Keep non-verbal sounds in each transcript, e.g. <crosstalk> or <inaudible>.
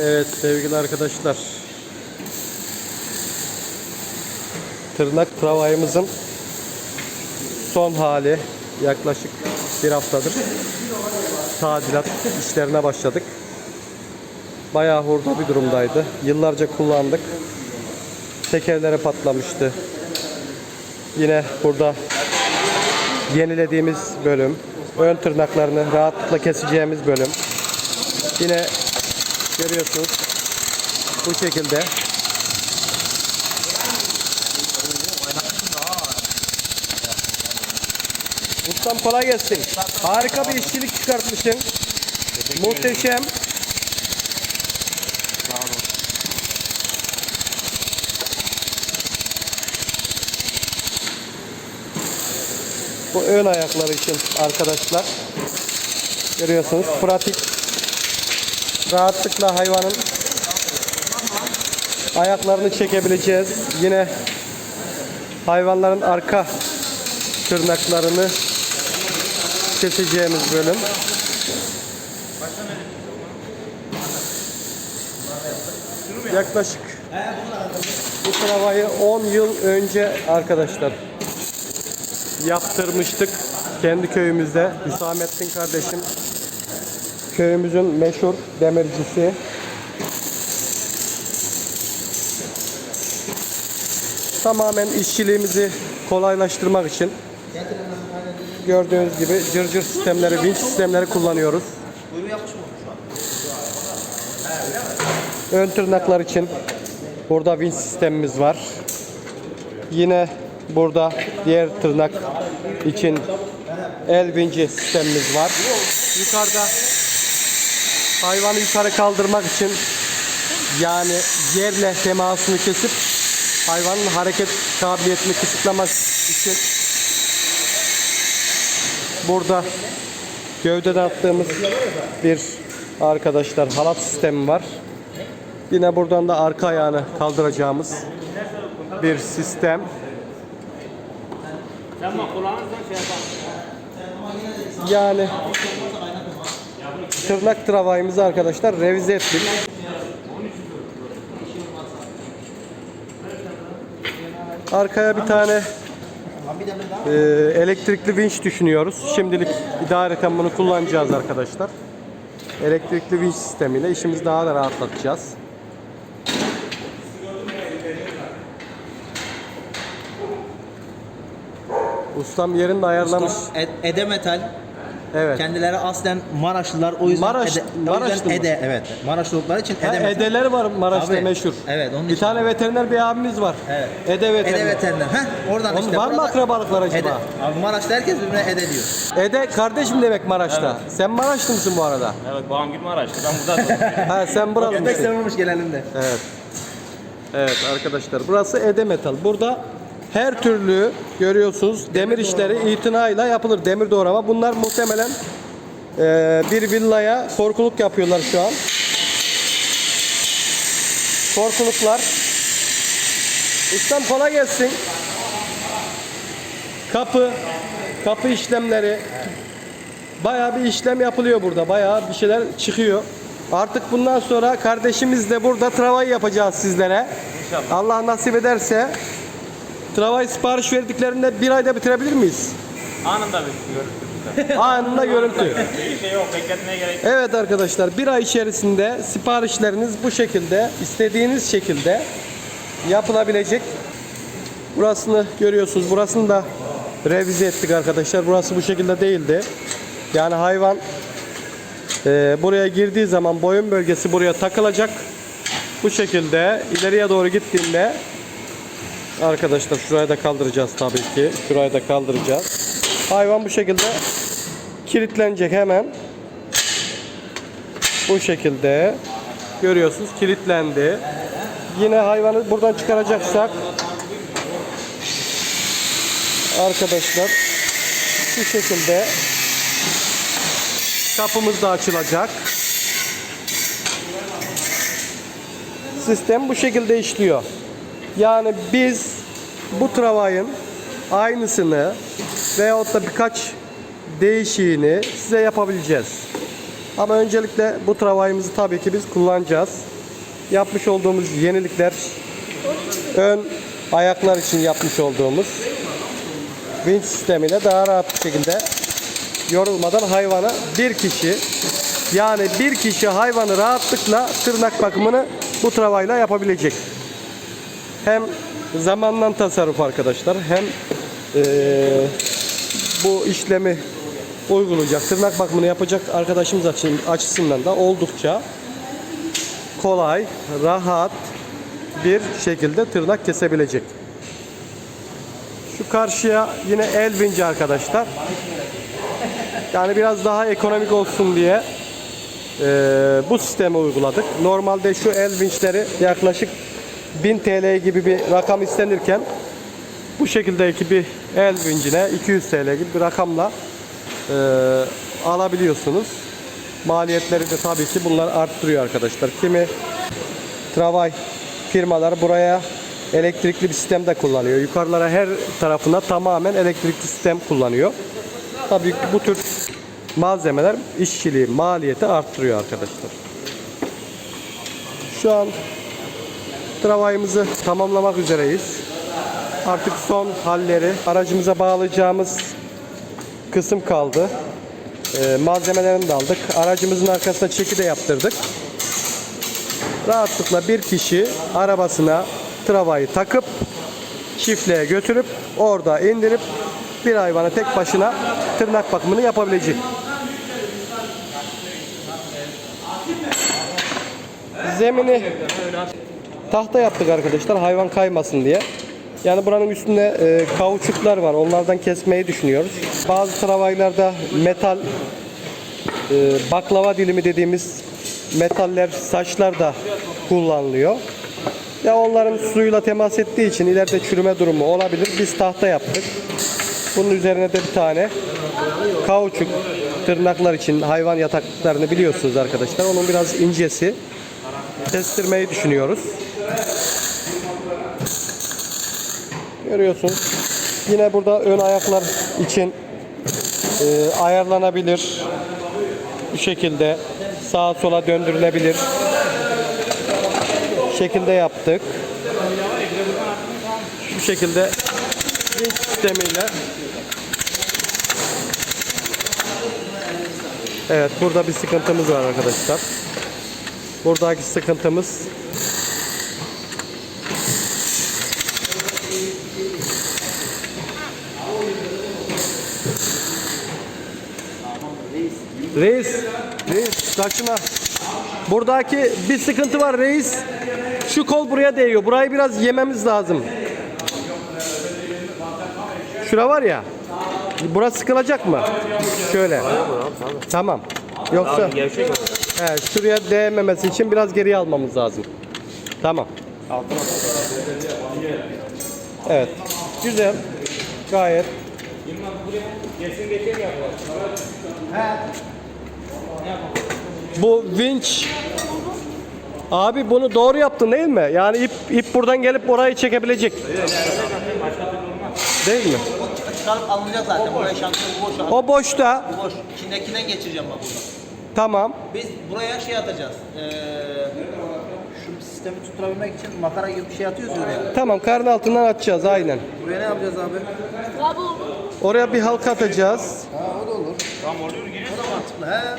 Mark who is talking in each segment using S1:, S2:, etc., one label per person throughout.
S1: Evet sevgili arkadaşlar. Tırnak travayımızın son hali yaklaşık bir haftadır tadilat işlerine başladık. Bayağı hurda bir durumdaydı. Yıllarca kullandık. Tekerleri patlamıştı. Yine burada yenilediğimiz bölüm. Ön tırnaklarını rahatlıkla keseceğimiz bölüm. Yine görüyorsunuz bu şekilde Ustam kolay gelsin. Harika bir işçilik çıkartmışsın. Muhteşem. Bu ön ayakları için arkadaşlar. Görüyorsunuz pratik. Rahatlıkla hayvanın ayaklarını çekebileceğiz. Yine hayvanların arka tırnaklarını keseceğimiz bölüm. Yaklaşık bu travayı 10 yıl önce arkadaşlar yaptırmıştık kendi köyümüzde. Hüsamettin kardeşim köyümüzün meşhur demircisi. Tamamen işçiliğimizi kolaylaştırmak için gördüğünüz gibi cırcır sistemleri, vinç sistemleri kullanıyoruz. Ön tırnaklar için burada vinç sistemimiz var. Yine burada diğer tırnak için el vinci sistemimiz var. Yukarıda hayvanı yukarı kaldırmak için yani yerle temasını kesip hayvanın hareket kabiliyetini kısıtlamak için burada gövdeden attığımız bir arkadaşlar halat sistemi var. Yine buradan da arka ayağını kaldıracağımız bir sistem. Yani tırnak travayımızı arkadaşlar revize ettik. Arkaya bir tane e, elektrikli vinç düşünüyoruz. Şimdilik idareten bunu kullanacağız arkadaşlar. Elektrikli vinç sistemiyle işimizi daha da rahatlatacağız. Ustam yerini de ayarlamış.
S2: Ed- Ede Metal.
S1: Evet.
S2: Kendileri aslen Maraşlılar. O yüzden
S1: Maraş-
S2: Ede, o
S1: Maraşlı
S2: yüzden
S1: mı?
S2: Ede evet. Maraşlı oldukları için Ede
S1: Ha,
S2: Metal.
S1: edeler var Maraş'ta
S2: Tabii.
S1: meşhur.
S2: Evet, onun
S1: bir
S2: için.
S1: tane veteriner bir abimiz var.
S2: Evet.
S1: Ede veteriner.
S2: Ede veteriner. Heh, oradan
S1: Onun
S2: işte.
S1: var mı
S2: Burada-
S1: akrabalıklar acaba?
S2: Ede. Abi Maraş'ta herkes birbirine Ede diyor.
S1: Ede kardeşim demek Maraş'ta. Sen Maraşlı mısın bu arada?
S3: Evet babam gibi Maraşlı. Ben burada doğdum.
S1: ha sen buralı
S2: Köpek
S1: mısın?
S2: sevmemiş geleninde.
S1: Evet. Evet arkadaşlar burası Ede Metal. Burada her türlü görüyorsunuz demir işleri itinayla yapılır. Demir doğrama. Bunlar muhtemelen eee, bir villaya korkuluk yapıyorlar şu an. Korkuluklar. Ustam kolay gelsin. Kapı, kapı işlemleri. Bayağı bir işlem yapılıyor burada. Bayağı bir şeyler çıkıyor. Artık bundan sonra kardeşimizle burada travay yapacağız sizlere.
S3: İnşallah.
S1: Allah nasip ederse travay sipariş verdiklerinde bir ayda bitirebilir miyiz?
S3: Anında görüntü. <laughs>
S1: Anında görüntü.
S3: Bir şey yok. Bekletmeye gerek yok.
S1: Evet arkadaşlar bir ay içerisinde siparişleriniz bu şekilde istediğiniz şekilde yapılabilecek. Burasını görüyorsunuz. Burasını da revize ettik arkadaşlar. Burası bu şekilde değildi. Yani hayvan e, buraya girdiği zaman boyun bölgesi buraya takılacak. Bu şekilde ileriye doğru gittiğinde arkadaşlar şurayı da kaldıracağız tabii ki. Şurayı da kaldıracağız. Hayvan bu şekilde kilitlenecek hemen. Bu şekilde görüyorsunuz kilitlendi. Yine hayvanı buradan çıkaracaksak arkadaşlar şu şekilde kapımız da açılacak. Sistem bu şekilde işliyor. Yani biz bu travayın aynısını veyahut da birkaç değişiğini size yapabileceğiz. Ama öncelikle bu travayımızı tabii ki biz kullanacağız. Yapmış olduğumuz yenilikler ön ayaklar için yapmış olduğumuz vinç sistemiyle daha rahat bir şekilde yorulmadan hayvanı bir kişi yani bir kişi hayvanı rahatlıkla tırnak bakımını bu travayla yapabilecek. Hem zamandan tasarruf arkadaşlar hem eee, bu işlemi uygulayacak, tırnak bakımını yapacak arkadaşımız açısından da oldukça kolay, rahat bir şekilde tırnak kesebilecek. Şu karşıya yine el vinci arkadaşlar. Yani biraz daha ekonomik olsun diye eee, bu sistemi uyguladık. Normalde şu el vinçleri yaklaşık 1000 TL gibi bir rakam istenirken bu şekildeki bir el vincine 200 TL gibi bir rakamla eee, alabiliyorsunuz. Maliyetleri de tabii ki bunlar arttırıyor arkadaşlar. Kimi travay firmalar buraya elektrikli bir sistem de kullanıyor. Yukarılara her tarafına tamamen elektrikli sistem kullanıyor. Tabii ki bu tür malzemeler işçiliği, maliyeti arttırıyor arkadaşlar. Şu an travayımızı tamamlamak üzereyiz. Artık son halleri aracımıza bağlayacağımız kısım kaldı. Ee, malzemelerini de aldık. Aracımızın arkasına çeki de yaptırdık. Rahatlıkla bir kişi arabasına travayı takıp çiftliğe götürüp orada indirip bir hayvana tek başına tırnak bakımını yapabilecek. Zemini tahta yaptık arkadaşlar hayvan kaymasın diye. Yani buranın üstünde e, kauçuklar var. Onlardan kesmeyi düşünüyoruz. Bazı travaylarda metal e, baklava dilimi dediğimiz metaller, saçlar da kullanılıyor. Ya onların suyla temas ettiği için ileride çürüme durumu olabilir. Biz tahta yaptık. Bunun üzerine de bir tane kauçuk tırnaklar için hayvan yataklarını biliyorsunuz arkadaşlar. Onun biraz incesi. Kestirmeyi düşünüyoruz. Görüyorsunuz. Yine burada ön ayaklar için e, ayarlanabilir. Bu şekilde sağa sola döndürülebilir. şekilde yaptık. Şu şekilde sistemiyle Evet burada bir sıkıntımız var arkadaşlar. Buradaki sıkıntımız Reis, reis kaçma. Buradaki bir sıkıntı var reis. Şu kol buraya değiyor. Burayı biraz yememiz lazım. Şura var ya. Burası sıkılacak mı? Şöyle. Tamam. Yoksa he, şuraya değmemesi için biraz geriye almamız lazım. Tamam. Evet. Güzel. Gayet Bu vinç Abi bunu doğru yaptın değil mi? Yani ip ip buradan gelip orayı çekebilecek. Değil mi?
S2: Çıkarıp alınacak zaten. Buraya şampiyon boş. abi.
S1: O boşta.
S2: Boş. İçindekinden geçireceğim ben burada.
S1: Tamam.
S2: Biz buraya şey atacağız. Ee, şu sistemi tutturabilmek için makara gibi bir şey atıyoruz ya oraya.
S1: Tamam karın altından açacağız aynen.
S2: Buraya ne yapacağız abi?
S1: Oraya bir halka atacağız.
S2: Ha o da olur.
S3: Tam oluyor giriyor.
S2: O da mantıklı. He.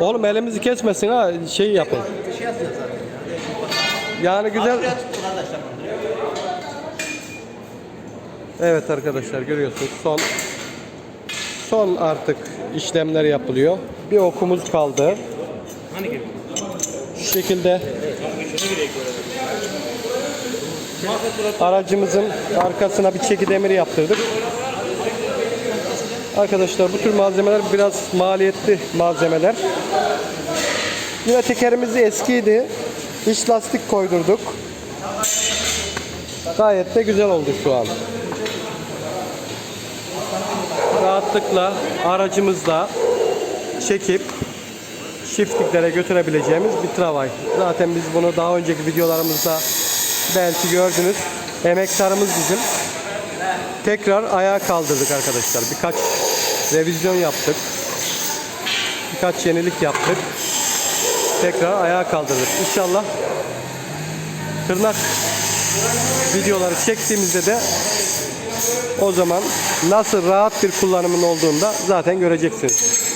S1: Oğlum elimizi kesmesin ha şey yapın.
S2: Şey zaten.
S1: Yani
S2: Güzel.
S1: Evet arkadaşlar görüyorsunuz son son artık işlemler yapılıyor. Bir okumuz kaldı.
S3: Hani?
S1: Şu şekilde aracımızın arkasına bir çeki demiri yaptırdık. Arkadaşlar bu tür malzemeler biraz maliyetli malzemeler. Yine tekerimiz eskiydi. İç lastik koydurduk. Gayet de güzel oldu şu an. Rahatlıkla aracımızla çekip çiftliklere götürebileceğimiz bir travay. Zaten biz bunu daha önceki videolarımızda belki gördünüz. Emektarımız bizim. Tekrar ayağa kaldırdık arkadaşlar. Birkaç revizyon yaptık. birkaç yenilik yaptık. Tekrar ayağa kaldırdık. İnşallah tırnak videoları çektiğimizde de o zaman nasıl rahat bir kullanımın olduğunda zaten göreceksiniz.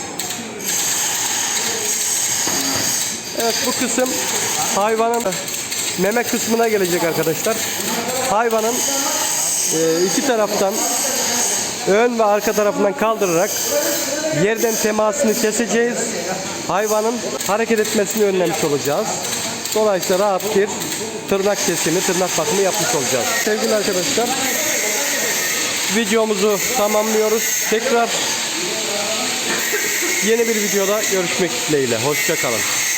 S1: Evet bu kısım hayvanın meme kısmına gelecek arkadaşlar. Hayvanın e, iki taraftan ön ve arka tarafından kaldırarak yerden temasını keseceğiz. Hayvanın hareket etmesini önlemiş olacağız. Dolayısıyla rahat bir tırnak kesimi, tırnak bakımı yapmış olacağız. Sevgili arkadaşlar, videomuzu tamamlıyoruz. Tekrar yeni bir videoda görüşmek dileğiyle. Hoşça kalın.